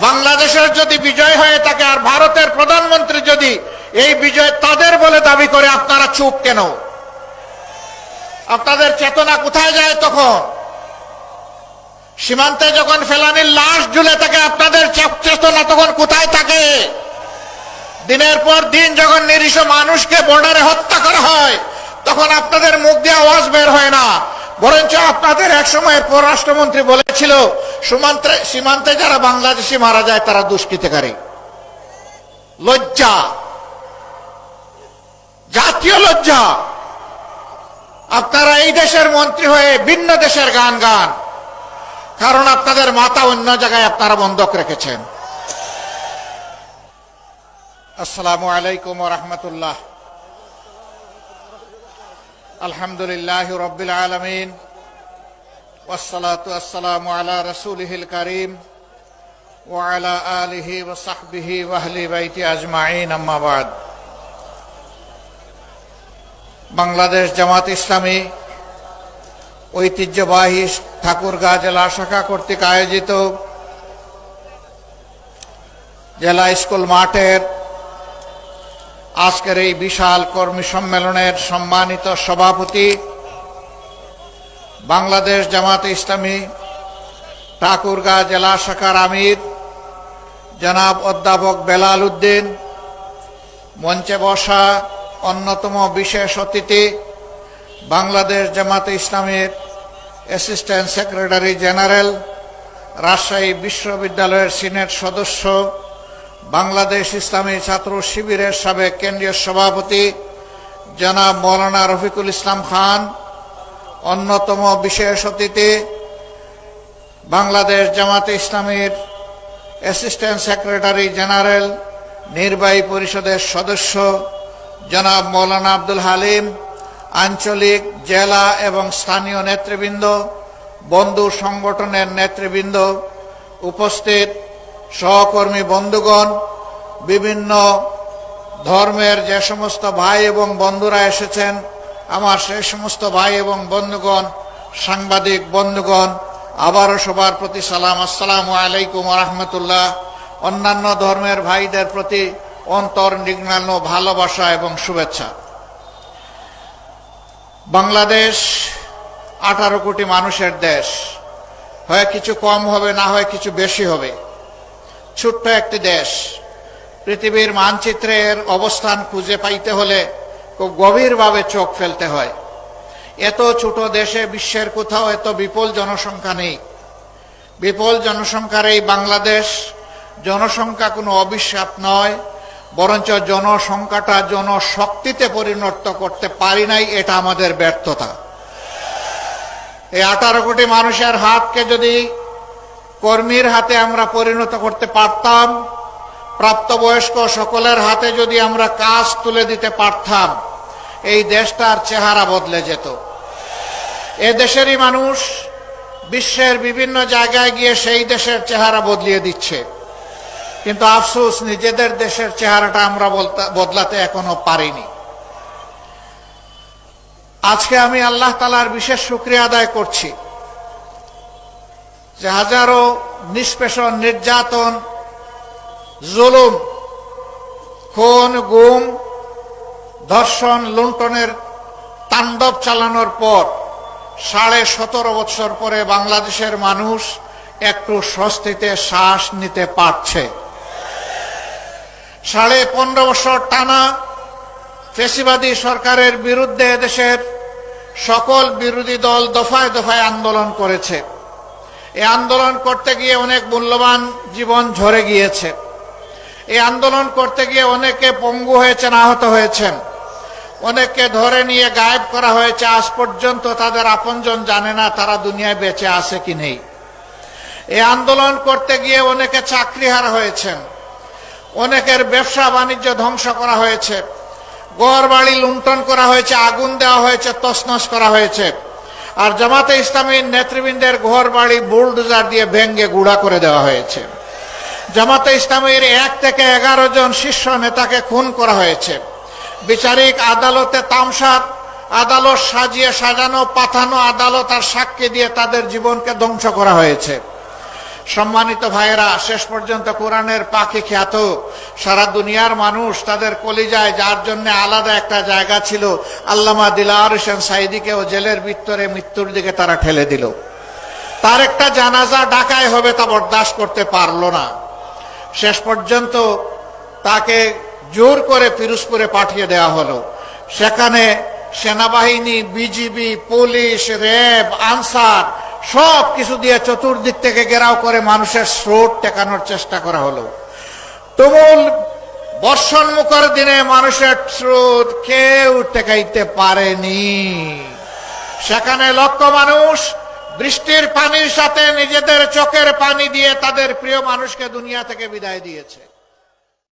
বাংলাদেশের যদি বিজয় হয়ে থাকে আর ভারতের প্রধানমন্ত্রী যদি এই বিজয় তাদের বলে দাবি করে, আপনারা চুপ কেন? আপনাদের চেতনা কোথায় যায় তখন? সীমান্তে যখন ফেলানির লাশ ঝুলে থাকে, আপনাদের চেতনা তখন কোথায় থাকে? দিনের পর দিন যখন নিরীহ মানুষকে বর্ডারে হত্যা করা হয়, তখন আপনাদের মুখ দিয়ে আওয়াজ বের হয় না বরঞ্চ আপনাদের এক সময় পররাষ্ট্রমন্ত্রী বলেছিল, সীমান্তে সীমান্তে যারা বাংলাদেশি মারা যায়, তারা দুষ্কৃতকারী। লজ্জা। জাতীয় লজ্জা। আপনারা এই দেশের মন্ত্রী হয়ে ভিন্ন দেশের গান গান। কারণ আপনাদের মাথা অন্য জায়গায় আপনারা বন্ধক রেখেছেন। আসসালামু আলাইকুম রহমতুল্লাহ। আলহামদুলিল্লাহ রবিল আলমিন। ওসালাতাম আলা রসুলহিল করিম ওয়ালা আলহি ওসাহবিহি ওয়াহলি বাইতি আজমাইন আম্মাবাদ বাংলাদেশ জামাত ইসলামী ঐতিহ্যবাহী ঠাকুরগাঁ জেলা শাখা কর্তৃক আয়োজিত জেলা স্কুল মাঠের আজকের এই বিশাল কর্মী সম্মেলনের সম্মানিত সভাপতি, বাংলাদেশ জামাত ইসলামী, ঠাকুরগাঁ জেলা শাখার আমির, জনাব অধ্যাপক বেলাল উদ্দিন, মঞ্চে বসা অন্যতম বিশেষ অতিথি, বাংলাদেশ জামাতে ইসলামের অ্যাসিস্ট্যান্ট সেক্রেটারি জেনারেল, রাজশাহী বিশ্ববিদ্যালয়ের সিনেট সদস্য বাংলাদেশ ইসলামী ছাত্র শিবিরের সাবেক কেন্দ্রীয় সভাপতি জনাব মৌলানা রফিকুল ইসলাম খান, অন্যতম বিশেষ অতিথি বাংলাদেশ জামাতে ইসলামীর অ্যাসিস্ট্যান্ট সেক্রেটারি জেনারেল, নির্বাহী পরিষদের সদস্য জনাব মৌলানা আব্দুল হালিম, আঞ্চলিক, জেলা এবং স্থানীয় নেতৃবৃন্দ, বন্ধু সংগঠনের নেতৃবৃন্দ উপস্থিত। সহকর্মী বন্ধুগণ, বিভিন্ন ধর্মের যে সমস্ত ভাই এবং বন্ধুরা এসেছেন, আমার সেই সমস্ত ভাই এবং বন্ধুগণ, সাংবাদিক বন্ধুগণ, আবারও সবার প্রতি সালাম। আসসালামু আলাইকুম রহমতুল্লাহ। অন্যান্য ধর্মের ভাইদের প্রতি অন্তর নিগ্নান্ন ভালোবাসা এবং শুভেচ্ছা। বাংলাদেশ আঠারো কোটি মানুষের দেশ। হয় কিছু কম হবে, না হয় কিছু বেশি হবে। ছোট্ট একটি দেশ। পৃথিবীর মানচিত্রের অবস্থান খুঁজে পাইতে হলে খুব গভীরভাবে চোখ ফেলতে হয়। এত ছোট দেশে বিশ্বের কোথাও এত বিপুল জনসংখ্যা নেই। বিপুল জনসংখ্যার এই বাংলাদেশ জনসংখ্যা কোনো অভিশাপ নয়, বরঞ্চ জনসংখ্যাটা জনশক্তিতে পরিণত করতে পারি নাই, এটা আমাদের ব্যর্থতা। এই আঠারো কোটি মানুষের হাতকে যদি কর্মীর হাতে আমরা পরিণত করতে পারতাম। প্রাপ্তবয়স্ক সকলের হাতে যদি আমরা কাজ তুলে দিতে পারতাম, এই দেশটার চেহারা বদলে যেত। এ দেশেরই মানুষ বিশ্বের বিভিন্ন জায়গায় গিয়ে সেই দেশের চেহারা বদলিয়ে দিচ্ছে। কিন্তু আফসোস, নিজেদের দেশের চেহারাটা আমরা বদলাতে এখনও পারিনি। আজকে আমি আল্লাহ তালার বিশেষ শুক্রিয়া আদায় করছি। যে হাজারো নিষ্পেষণ, নির্যাতন, জুলুম, খুন, গুম, ধর্ষণ, লুণ্ঠনের তাণ্ডব চালানোর পর সাড়ে সতেরো বছর পরে বাংলাদেশের মানুষ একটু স্বস্তিতে শ্বাস নিতে পারছে। সাড়ে পনেরো বছর টানা ফেসিবাদী সরকারের বিরুদ্ধে দেশের সকল বিরোধী দল দফায় দফায় আন্দোলন করেছে। এই আন্দোলন করতে গিয়ে অনেক মূল্যবান জীবন ঝরে গিয়েছে। এই আন্দোলন করতে গিয়ে অনেকে পঙ্গু হয়েছেন, আহত হয়েছেন। অনেককে ধরে নিয়ে গায়েব করা হয়েছে, আজ পর্যন্ত তাদের আপনজন জানে না তারা দুনিয়ায় বেঁচে আছে কি নেই। এই আন্দোলন করতে গিয়ে অনেকে চাকরিহারা হয়েছেন। অনেকের ব্যবসা বাণিজ্য ধ্বংস করা হয়েছে। গড় বাড়ি লুণ্ঠন করা হয়েছে, আগুন দেওয়া হয়েছে তসনস করা হয়েছে। আর জামাতে ইসলামীর নেতৃবৃন্দের ঘর বাড়ি বুলডোজার দিয়ে ভেঙ্গে গুড়া করে দেওয়া হয়েছে। জামাতে ইসলামীর এক থেকে এগারো জন শীর্ষ নেতাকে খুন করা হয়েছে। বিচারিক আদালতে তামসার আদালত সাজিয়ে সাজানো, পাঠানো আদালত আর সাক্ষী দিয়ে তাদের জীবনকে ধ্বংস করা হয়েছে। সম্মানিত ভাইয়েরা, শেষ পর্যন্ত কোরআনের পাখি খ্যাত। সারা দুনিয়ার মানুষ তাদের কলিজায়, যার জন্য আলাদা একটা জায়গা ছিল, আল্লামা দিলার হোসেন সাইদিকেও জেলের ভিতরে মৃত্যুর দিকে তারা ঠেলে দিল। তার একটা জানাজা ডাকায় হবে তা বরদাস্ত করতে পারল না। শেষ পর্যন্ত তাকে জোর করে পিরোজপুরে পাঠিয়ে দেওয়া হলো। সেখানে সেনাবাহিনী, বিজিবি, পুলিশ, র্যাব, আনসার সব কিছু দিয়ে চতুর্দিক থেকে ঘেরাও করে মানুষের স্রোত টেকানোর চেষ্টা করা হলো। তুমুল বর্ষণ মুখর দিনে মানুষের স্রোত কেউ টেকাইতে পারেনি। সেখানে লক্ষ মানুষ বৃষ্টির পানির সাথে নিজেদের চোখের পানি দিয়ে তাদের প্রিয় মানুষকে দুনিয়া থেকে বিদায় দিয়েছে।